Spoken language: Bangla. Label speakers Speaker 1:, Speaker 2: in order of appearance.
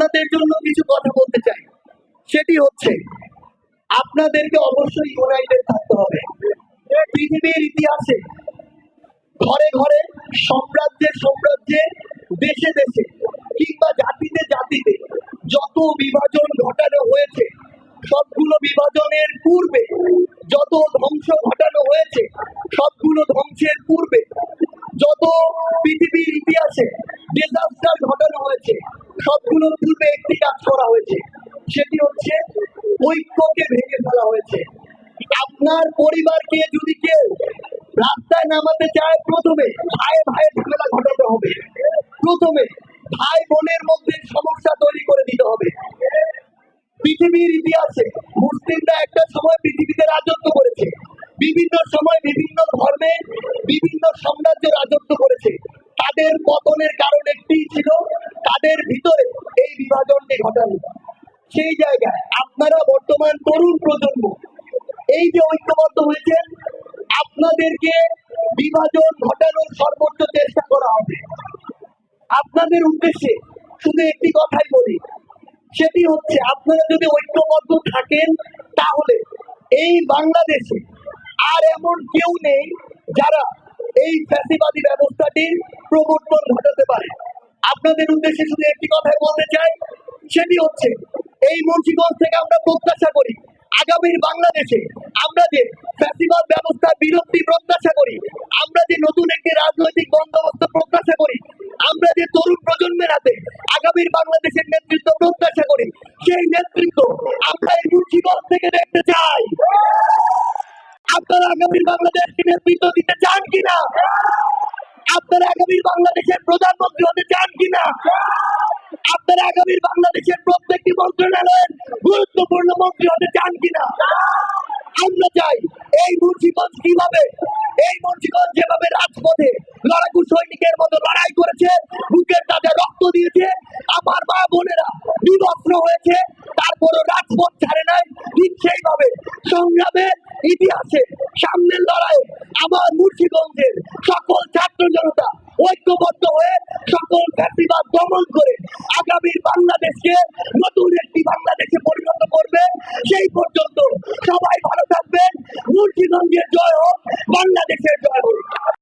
Speaker 1: আপনাদের জন্য কিছু কথা বলতে চাই। সেটি হচ্ছে, আপনাদেরকে অবশ্যই ইউনাইটেড থাকতে হবে। পৃথিবীর ইতিহাসে ঘরে ঘরে সাম্রাজ্যে সাম্রাজ্যে, দেশে দেশে কিংবা জাতিতে জাতিতে যত বিভাজন ঘটানো হয়েছে, সবগুলো বিভাজনের পূর্বে যত ধ্বংস ঘটানো হয়েছে সবগুলোর পূর্বে একটি কাজ করা হয়েছে। সেটি হচ্ছে ঐক্যকে ভেঙে ফেলা হয়েছে। আপনার পরিবারকে যদি কেউ রাস্তায় নামাতে চায়, প্রথমে ভাই ভাইয়ের ঝামেলা ঘটাতে হবে। প্রথমে ভাই বোনের মধ্যে সমস্যা তৈরি করে দিতে হবে। পৃথিবীর ইতিহাসে মুসলিমরা একটা সময় পৃথিবীতে রাজত্ব করেছে। বিভিন্ন সময় বিভিন্ন ধর্মে বিভিন্ন সাম্রাজ্য রাজত্ব করেছে। তাদের পতনের কারণ একটিই ছিল তাদের ভিতরে এই বিভাজনটি ঘটানো সেই জায়গায় আপনারা বর্তমান তরুণ প্রজন্ম, এই যে ঐক্যবদ্ধ হয়েছেন, আপনাদেরকে বিভাজন ঘটানোর সর্বোচ্চ চেষ্টা করা হবে। আপনাদের উদ্দেশ্যে শুধু একটি কথাই বলি, সেটি হচ্ছে আপনারা যদি ঐক্যবদ্ধ থাকেন, তাহলে এই বাংলাদেশে আর এমন কেউ নেই যারা এই ফ্যাসিবাদী ব্যবস্থাটির প্রবর্তন ঘটাতে পারে। আপনাদের উদ্দেশ্যে শুধু একটি কথা বলতে চাই, সেটি হচ্ছে, এই মুন্সিগঞ্জ থেকে আমরা প্রত্যাশা করি, আগামীর বাংলাদেশে আমরা যে ফ্যাসিবাদ ব্যবস্থার বিরক্তি প্রত্যাশা করি, আমরা যে নতুন একটি রাজনৈতিক বন্দোবস্ত প্রত্যাশা করি, আমরা যে তরুণ প্রজন্মের হাতে আগামীর বাংলাদেশের নেতৃত্ব প্রত্যাশা করি, সেই নেতৃত্ব আমরা এই মুন্সিগঞ্জ থেকে দেখতে চাই। আপনারা আগামীর বাংলাদেশকে নেতৃত্ব দিতে চান কিনা? আপনারা আগামীর বাংলাদেশের প্রধানমন্ত্রী হতে চান কিনা? আপনারা আগামীর বাংলাদেশের প্রত্যেকটি মন্ত্রণালয়ের গুরুত্বপূর্ণ মন্ত্রী হতে চান কিনা? আমরা চাই এই মুন্সিগঞ্জ কীভাবে, এই মুন্সিগঞ্জ যেভাবে রাজপথে লড়াকু সৈনিকের মতো লড়াই করেছে, বুকের তাদের রক্ত দিয়েছে, আমার মা বোনেরা বিবস্ত্র হয়েছে, তারপরও রাজপথ ছাড়ে নাই, ঠিক সেইভাবে সংগ্রামের ইতিহাসে সামনের লড়াইয়ে আমার মুন্সিগঞ্জের সকল আগামীর বাংলাদেশকে নতুন একটি বাংলাদেশে পরিণত করবে। সেই পর্যন্ত সবাই ভালো থাকবেন। মুর্শিগঞ্জের জয় হোক। বাংলাদেশের জয়